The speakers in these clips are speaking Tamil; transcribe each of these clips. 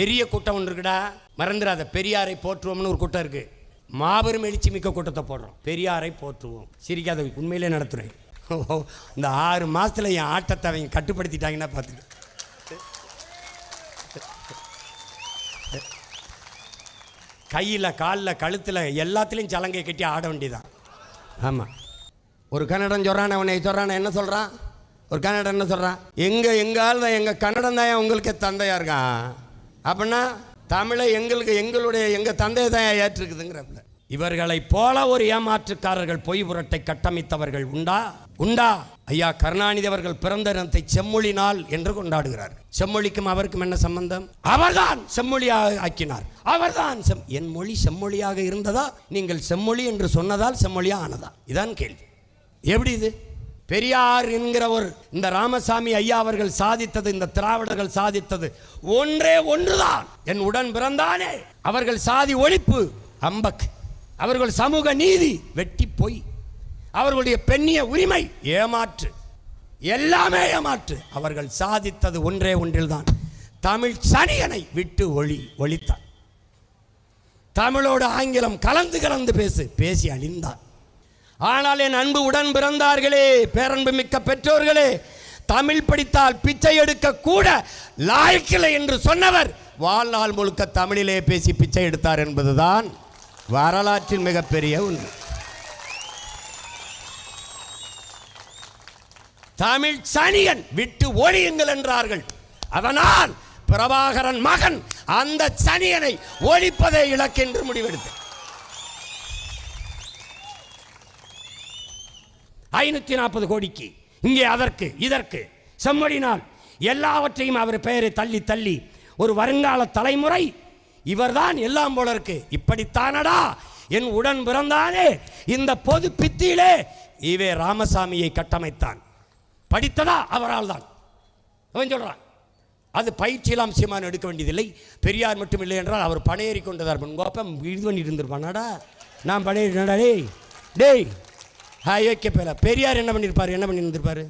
பெரிய கூட்டம் ஒன்று இருக்குடா. மறந்துடாத பெரியாரை போற்றுவோம்னு ஒரு கூட்டம் இருக்கு. மாபெரும் எழுச்சி மிக்க கூட்டத்தை போடுறோம். பெரியாரை போற்றுவோம். சிரிக்காத உண்மையிலே நடத்துறேன். இந்த ஆறு மாதத்தில் என் ஆட்டத்தை அவங்க கட்டுப்படுத்திட்டாங்கன்னா பார்த்துக்க. கையில் காலில் கழுத்தில் எல்லாத்துலேயும் சலங்கை கட்டி ஆட வேண்டியதான் ஆமாம் ஒரு கன்னடம் சொல்கிறான் அவனை சொல்கிறான் என்ன சொல்கிறான் ஒரு கன்னடம் என்ன சொல்கிறான் எங்கள் எங்கால் தான் எங்கள் கன்னடம் தான் உங்களுக்கு தந்தையாக இருக்கான்? அப்படின்னா தமிழை எங்களுக்கு எங்களுடைய எங்கள் தந்தை தான் ஏற்றுக்குதுங்கிறப்ப இவர்களைப் போல ஒரு ஏமாற்றுக்காரர்கள் பொய் புரட்டை கட்டமைத்தவர்கள் உண்டா? உண்டா? ஐயா கருணாநிதி அவர்கள் பிறந்த தினத்தை செம்மொழி நாள் என்று கொண்டாடுகிறார். செம்மொழிக்கும் அவருக்கும் என்ன சம்பந்தம்? அவர்தான் செம்மொழியாக ஆக்கினார். அவர்தான் செம் என் மொழி செம்மொழியாக இருந்ததா? நீங்கள் செம்மொழி என்று சொன்னதால் செம்மொழியாக ஆனதா? இதான் கேள்வி. எப்படி இது? பெரியார் என்கிற ஒரு இந்த ராமசாமி ஐயா அவர்கள் சாதித்தது இந்த திராவிடர்கள் சாதித்தது ஒன்றே ஒன்றுதான். என் உடன் பிறந்தானே. அவர்கள் சாதி ஒழிப்பு அம்பக். அவர்கள் சமூக நீதி வெட்டி பொய். அவர்களுடைய பெண்ணிய உரிமை ஏமாற்று. எல்லாமே ஏமாற்று. அவர்கள் சாதித்தது ஒன்றே ஒன்றில்தான். தமிழ் சனியனை விட்டு ஒளி ஒழித்தான் தமிழோடு ஆங்கிலம் கலந்து கலந்து பேசு பேசி அழிந்தான் ஆனால் என் அன்பு உடன் பிறந்தார்களே பேரன்பு மிக்க பெற்றோர்களே தமிழ் படித்தால் பிச்சை எடுக்க கூட லாய்க்கில்லை என்று சொன்னவர் வாழ்நாள் முழுக்க தமிழிலே பேசி பிச்சை எடுத்தார் என்பதுதான் வரலாற்றின் மிகப்பெரிய உண்மை தமிழ் சனியன் விட்டு ஒழியுங்கள் என்றார்கள். அதனால் பிரபாகரன் மகன் அந்த சனியனை ஒழிப்பதை இலக்கென்று முடிவெடுத்தார் ஐநூற்றி நாற்பது கோடிக்கு. இங்கே அதற்கு இதற்கு. செம்மொழினால் எல்லாவற்றையும் அவர் பெயரை தள்ளி தள்ளி. ஒரு வருங்கால தலைமுறை இவர்தான் எல்லாம் போல இருக்கு. இப்படித்தானடா? என் உடன் பிறந்தானே. இந்த பொது பித்தியிலே இவே ராமசாமியை கட்டமைத்தான். படித்ததா? அவரால் தான் அவன் சொல்றான். அது பயிற்சியெல்லாம் சீமான் எடுக்க வேண்டியதில்லை. பெரியார் மட்டும் இல்லை என்றால் அவர் பணையேறி கொண்டதார் கோப்பம் இது பண்ணிட்டு இருந்திருப்பானாடா? நான் பணையேறினடா டேய் டேய். ஹா பேல பெரியார் என்ன பண்ணியிருப்பார் என்ன பண்ணியிருந்திருப்பார்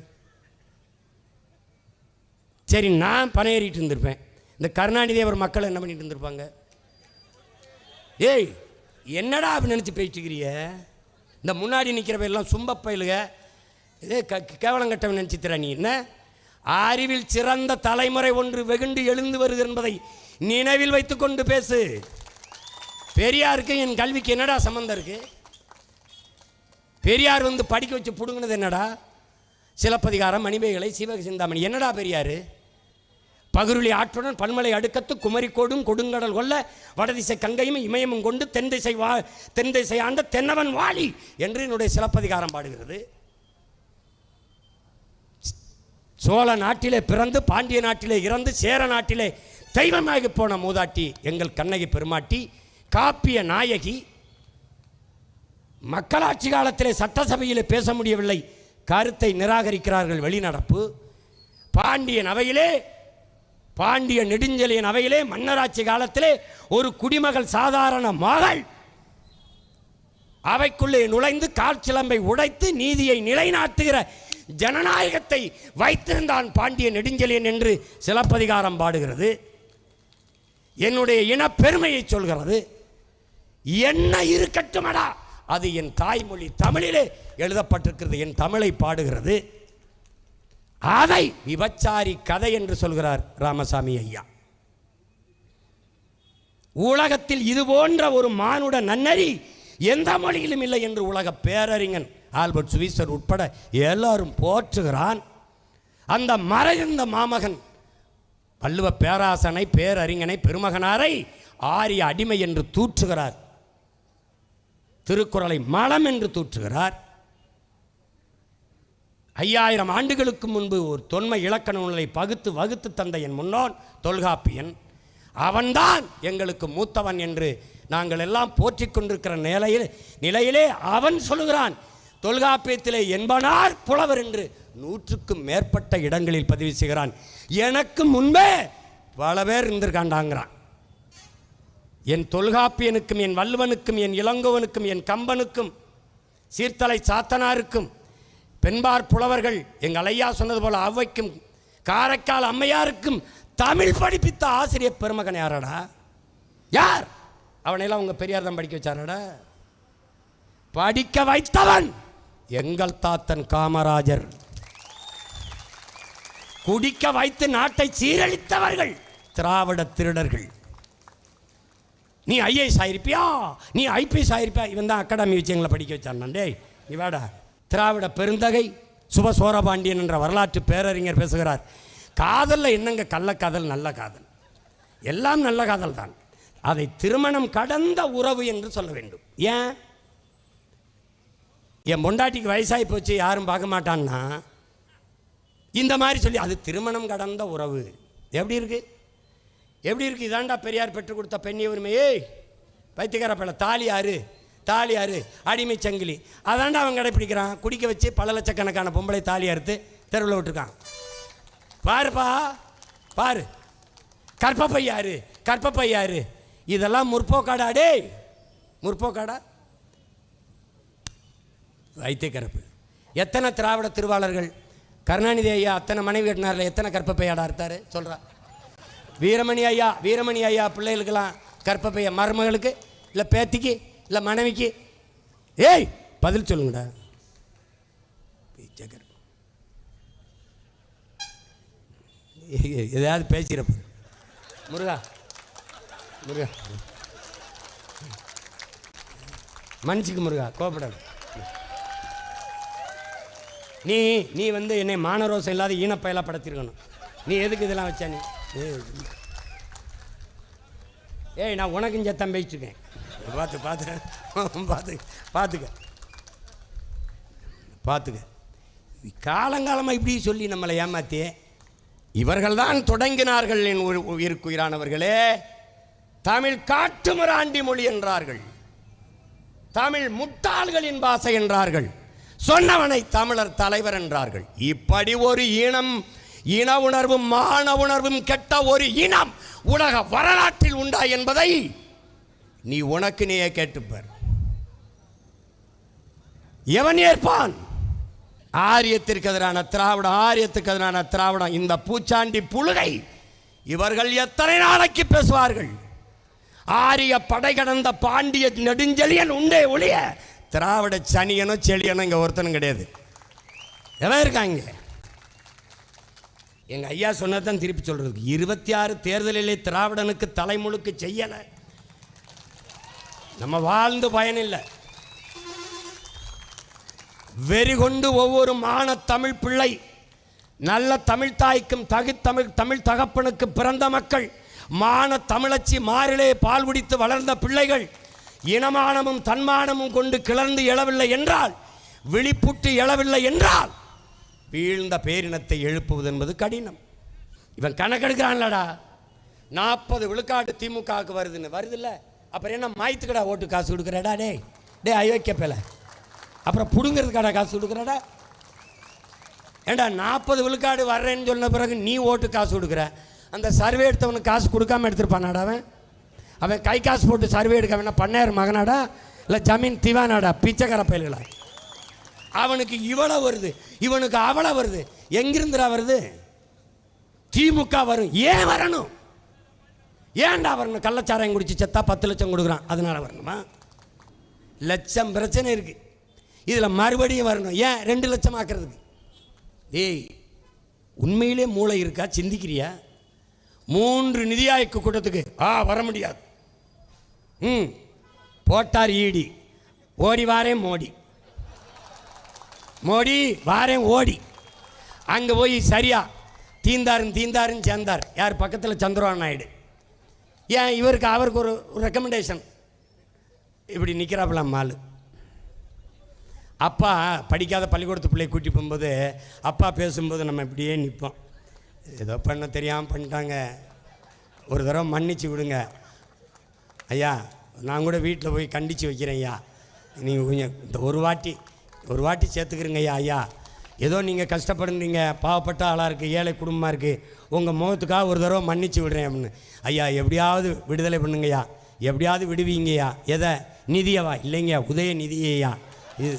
சரி நான் பணையேறிட்டு இருந்திருப்பேன். இந்த கருணாநிதி அவர் மக்கள் என்ன பண்ணிட்டு இருந்திருப்பாங்க? ஏய் என்னடா அப்படி நினச்சி பேசிட்டுக்கிறிய இந்த முன்னாடி நிற்கிற எல்லாம் சும்ப பயிலுக இதே க கேவலம் கட்டவன் நினச்சித்திர நீ என்ன? அறிவில் சிறந்த தலைமுறை ஒன்று வெகுண்டு எழுந்து வருது என்பதை நினைவில் வைத்துக்கொண்டு பேசு. பெரியாருக்கு என் கல்விக்கு என்னடா சம்மந்தம் இருக்குது பெரியார் வந்து படிக்க வச்சு பிடுங்கினது என்னடா? சிலப்பதிகாரம் மணிமேகலை சிவக சிந்தாமணி. என்னடா பெரியார்? பகுருளி ஆற்றுடன் பன்மலை அடுக்கத்து குமரிக்கோடும் கொடுங்கடல் கொள்ள வடதிசை கங்கையும் இமயமும் கொண்டு தென் திசை வா தென் திசை ஆண்ட தென்னவன் வாலி என்று என்னுடைய சிலப்பதிகாரம் பாடுகிறது. சோழ நாட்டிலே பிறந்து பாண்டிய நாட்டிலே இறந்து சேர நாட்டிலே தெய்வமாகி போன மூதாட்டி எங்கள் கண்ணகி பெருமாட்டி காப்பிய நாயகி மக்களாட்சி காலத்திலே சட்டசபையிலே பேச முடியவில்லை. கருத்தை நிராகரிக்கிறார்கள் வெளிநடப்பு. பாண்டியன் அவையிலே பாண்டிய நெடுஞ்செழியன் அவையிலே மன்னராட்சி காலத்திலே ஒரு குடிமகள் சாதாரண மகள் அவைக்குள்ளே நுழைந்து காற்சிலம்பை உடைத்து நீதியை நிலைநாட்டுகிற ஜனநாயகத்தை வைத்திருந்தான் பாண்டிய நெடுஞ்செழியன் என்று சிலப்பதிகாரம் பாடுகிறது. என்னுடைய இனப்பெருமையை சொல்கிறது. என்ன இருக்கட்டுமடா? அது என் தாய்மொழி தமிழிலே எழுதப்பட்டிருக்கிறது என் தமிழை பாடுகிறது. அதை விபச்சாரி கதை என்று சொல்கிறார் ராமசாமி ஐயா. உலகத்தில் இது போன்ற ஒரு மானுட நன்னறி எந்த மொழியிலும் இல்லை என்று உலக பேரறிஞன் ஆல்பர்ட் சுவிசர் உட்பட எல்லாரும் போற்றுகிறான். அந்த மறைந்த மாமகன் வள்ளுவ பேராசனை பேரறிஞனை பெருமகனாரை ஆரிய அடிமை என்று தூற்றுகிறார். திருக்குறளை மலம் என்று தூற்றுகிறார். ஐயாயிரம் ஆண்டுகளுக்கு முன்பு ஒரு தொன்மை இலக்கண நூலை பகுத்து வகுத்து தந்த என் முன்னோன் தொல்காப்பியன். அவன்தான் எங்களுக்கு மூத்தவன் என்று நாங்கள் எல்லாம் போற்றி கொண்டிருக்கிற நிலையில் நிலையிலே அவன் சொல்லுகிறான் தொல்காப்பியத்திலே என்பனார் புலவர் என்று நூற்றுக்கும் மேற்பட்ட இடங்களில் பதிவு செய்கிறான். எனக்கு முன்பே பல பேர் இருந்திருக்காண்டாங்கிறான். என் தொல்காப்பியனுக்கும் என் வல்லுவனுக்கும் என் இளங்கோவனுக்கும் என் கம்பனுக்கும் சீர்த்தலை சாத்தனாருக்கும் பெண்பார் புலவர்கள் எங்கள் ஐயா சொன்னது போல அவ்வைக்கும் காரைக்கால் அம்மையாருக்கும் தமிழ் படிப்பித்த ஆசிரியர் பெருமகன் யாரடா? யார்? அவனையெல்லாம் உங்கள் பெரியார் தான் படிக்க வச்சாரடா? படிக்க வைத்தவன் எங்கள் தாத்தன் காமராஜர். குடிக்க வைத்து நாட்டை சீரழித்தவர்கள் திராவிட திருடர்கள். நீ ஐஏஎஸ் ஆயிருப்பியா? நீ ஐபிஎஸ் ஆயிருப்பியா? இவன் தான் அகாடமி விஷயங்களை படிக்க வச்சான் டேய். நீ வாடா. திராவிட பெருந்தகை சுப சோரபாண்டியன் என்ற வரலாற்று பேரறிஞர் பேசுகிறார். காதலில் என்னங்க கள்ளக்காதல் நல்ல காதல்? எல்லாம் நல்ல காதல் தான். அதை திருமணம் கடந்த உறவு என்று சொல்ல வேண்டும். ஏன்? என் பொண்டாட்டிக்கு வயசாகி போச்சு யாரும் பார்க்க மாட்டான்னா? இந்த மாதிரி சொல்லி அது திருமணம் கடந்த உறவு. எப்படி இருக்கு? எப்படி இருக்கு? இதாண்டா பெரியார் பெற்றுக் கொடுத்த பெண்ணி உரிமையே ஏய் பைத்தியக்கார பிள்ளை தாலி ஆறு தாலி ஆறு அடிமை சங்கிலி. அதாண்டா அவன் கடைப்பிடிக்கிறான். குடிக்க வச்சு பல லட்சக்கணக்கான பொம்பளை தாலி அறுத்து தெருவில் விட்டுருக்கான். பாருப்பா பாரு. கற்பப்பையாரு கற்பப்பை யாரு இதெல்லாம் முற்போக்காடா டேய். முற்போக்காடா? வைத்தியக்கரப்பு எத்தனை திராவிட திருவாளர்கள் கருணாநிதி ஐயா அத்தனை மனைவி கட்டினார்ல எத்தனை கற்பப்பையாடா அறுத்தாரு? சொல்கிறா வீரமணி ஐயா வீரமணி ஐயா பிள்ளைகளுக்கெல்லாம் கற்பப்பைய மருமகளுக்கு இல்லை பேத்திக்கு இல்லை மனைவிக்கு. ஏய் பதில் சொல்லுங்கடா. ஜகர். எதாவது பேசிக்கிறப்ப முருகா முருகா. மன்னிச்சுக்கு முருகா கோபப்படாது. நீ நீ வந்து என்னை மானரோசம் இல்லாத ஈனப்பயலாக படுத்திருக்கணும். நீ எதுக்கு இதெல்லாம் வச்சா நீ? ஏய், ஏய் நான் உனக்கும் சத்தம் பேசிட்டுருக்கேன் பார்த்து பார்த்து பார்த்து பார்த்துக்க. பார்த்துக்க. காலங்காலமாக இப்படி சொல்லி நம்மளை ஏமாத்தியே இவர்கள் தான் தொடங்கினார்கள் என் உயிர்- உயிருக்குயிரானவர்களே தமிழ் காட்டுமிராண்டி மொழி என்றார்கள். தமிழ் முட்டாள்களின் பாசை என்றார்கள். சொன்னவனை தமிழர் தலைவர் என்றார்கள். இப்படி ஒரு இனம் இன உணர்வும் மான உணர்வும் கெட்ட ஒரு இனம் உலக வரலாற்றில் உண்டா என்பதை நீ உனக்கு நீயே கேட்டுப்பார் எவன் ஏற்பான்? ஆரியத்திற்கு எதிரான திராவிடம் ஆரியத்துக்கு எதிரான திராவிடம் இந்த பூச்சாண்டி புழுகை இவர்கள் எத்தனை நாளைக்கு பேசுவார்கள்? ஆரிய படை கடந்த பாண்டிய நெடுஞ்செழியன் உண்டே ஒழிய திராவிட சனியனும் செழியனும் இங்கே ஒருத்தனும் கிடையாது. எவன் இருக்காங்க? எங்க ஐயா சொன்னது தான் திருப்பி சொல்றது இருபத்தி ஆறு தேர்தலிலே திராவிடனுக்கு தலைமுழுக்கு செய்யலை. நம்ம வாழ்ந்து பயனில்லை. வெறி கொண்டு ஒவ்வொரு மான தமிழ் பிள்ளை நல்ல தமிழ் தாய்க்கும் தகு தமிழ் தமிழ் தகப்பனுக்கு பிறந்த மக்கள் மான தமிழச்சி மாறிலே பால் குடித்து வளர்ந்த பிள்ளைகள் இனமானமும் தன்மானமும் கொண்டு கிளர்ந்து எழவில்லை என்றால் விழிப்புட்டு எழவில்லை என்றால் வீழ்ந்த பேரினத்தை எழுப்புவது என்பது கடினம். இவன் கணக்கெடுக்கிறான்லடா நாற்பது விழுக்காடு திமுகவுக்கு வருதுன்னு. வருதுல்ல? அப்புறம் என்ன மாய்த்துக்கடா ஓட்டு காசு கொடுக்குறடா? டே டே அயோக்கிய பேல அப்புறம் பிடுங்கிறதுக்கடா காசு கொடுக்குறடா? ஏண்டா நாற்பது விழுக்காடு வர்றேன்னு சொன்ன பிறகு நீ ஓட்டு காசு கொடுக்குற? அந்த சர்வே எடுத்தவனுக்கு காசு கொடுக்காம எடுத்துருப்பானாடா அவன்? அவன் கை காசு போட்டு சர்வே எடுக்க வேணா பண்ணையார் மகனாடா? இல்லை ஜமீன் திவானாடா? பிச்சைக்கார பயல்களா? அவனுக்கு இவளை வருது இவனுக்கு அவ்வளோ வருது. எங்கிருந்துடா வருது? திமுக வரும். ஏன் வரணும்? ஏன்டா வரணும்? கள்ளச்சாராயம் குடிச்சு செத்தா பத்து லட்சம் கொடுக்குறான். அதனால வரணுமா? லட்சம் பிரச்சனை இருக்கு. இதில் மறுபடியும் வரணும். ஏன்? ரெண்டு லட்சம் ஆக்குறதுக்கு. ஏய் உண்மையிலே மூளை இருக்கா? சிந்திக்கிறியா? மூன்று நிதி ஆய்வு கூட்டத்துக்கு ஆ வர முடியாது. ம் போட்டார் ஈடி. ஓடி வாரே மோடி. மோடி வாரேன் ஓடி. அங்கே போய் சரியா. தீந்தாருன்னு தீந்தாருன்னு சேர்ந்தார் யார் பக்கத்தில்? சந்திரபாபு நாயுடு. ஏன் இவருக்கு அவருக்கு ஒரு ரெக்கமெண்டேஷன் இப்படி நிற்கிறாப்புல மாலு. அப்பா படிக்காத பள்ளிக்கூடத்து பிள்ளையை கூட்டி போகும்போது அப்பா பேசும்போது நம்ம இப்படியே நிற்போம் ஏதோ பண்ண தெரியாமல் பண்ணிட்டாங்க. ஒரு தடவை மன்னிச்சு விடுங்க. ஐயா நான் கூட வீட்டில் போய் கண்டித்து வைக்கிறேன் ஐயா. நீங்கள் கொஞ்சம் இந்த ஒரு வாட்டி ஒரு வாட்டி சேர்த்துக்கிறீங்க ஐயா ஐயா. ஏதோ நீங்கள் கஷ்டப்படுறீங்க பாவப்பட்ட ஆளாக இருக்குது ஏழை குடும்பமாக இருக்குது உங்கள் முகத்துக்காக ஒரு தடவை மன்னிச்சு விடுறேன் அப்படின்னு. ஐயா எப்படியாவது விடுதலை பண்ணுங்கய்யா எப்படியாவது விடுவீங்கய்யா எதை? நிதியவா? இல்லைங்கய்யா உதய நிதியையா இது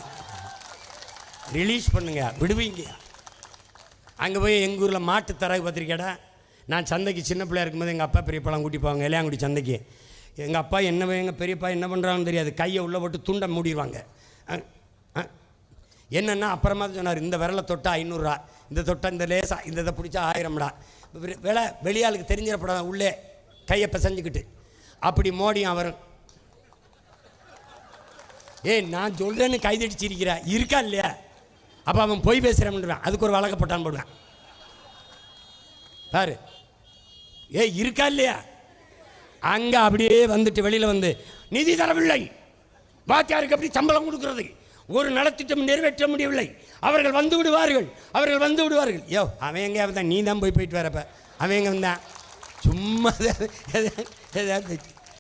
ரிலீஸ் பண்ணுங்க விடுவீங்கய்யா அங்கே போய் எங்கள் ஊரில் மாட்டு தரகு பத்திரிக்கைடா. நான் சந்தைக்கு சின்ன பிள்ளையா இருக்கும்போது எங்கள் அப்பா பெரியப்பாலாம் கூட்டி போவாங்க இளையாங்குடி சந்தைக்கு. எங்கள் அப்பா என்ன எங்கள் பெரியப்பா என்ன பண்ணுறாங்கன்னு தெரியாது. கையை உள்ளே போட்டு துண்டை மூடிடுவாங்க என்னென்னா அப்புறமா தான் சொன்னார் இந்த விரலை தொட்டா ஐநூறுரூவா இந்த தொட்டா இந்த லேசா இந்த இதை பிடிச்சா ஆயிரம்டா. விலை வெளியாளுக்கு தெரிஞ்சிடப்படாத உள்ளே கையை பிசைஞ்சுக்கிட்டு. அப்படி மோடியும் அவரும் ஏய் நான் சொல்கிறேன்னு கைதடிச்சிருக்கிறா இருக்கா இல்லையா? அப்போ அவன் பொய் பேசுகிறேன்றான் அதுக்கு ஒரு வழக்க போட்டான் போடுவேன். பாரு. ஏ இருக்கா இல்லையா? அங்கே அப்படியே வந்துட்டு வெளியில் வந்து நிதி தரவில்லை. வாத்தியாருக்கு அப்படி சம்பளம் கொடுக்குறதுக்கு ஒரு நலத்திட்டம் நிறைவேற்ற முடியவில்லை. அவர்கள் வந்து விடுவார்கள். அவர்கள் வந்து விடுவார்கள். யோ அவன் எங்கே தான் நீ தான் போய் போயிட்டு வரப்ப அவன் எங்கே வந்தான்? சும்மா ஏதாவது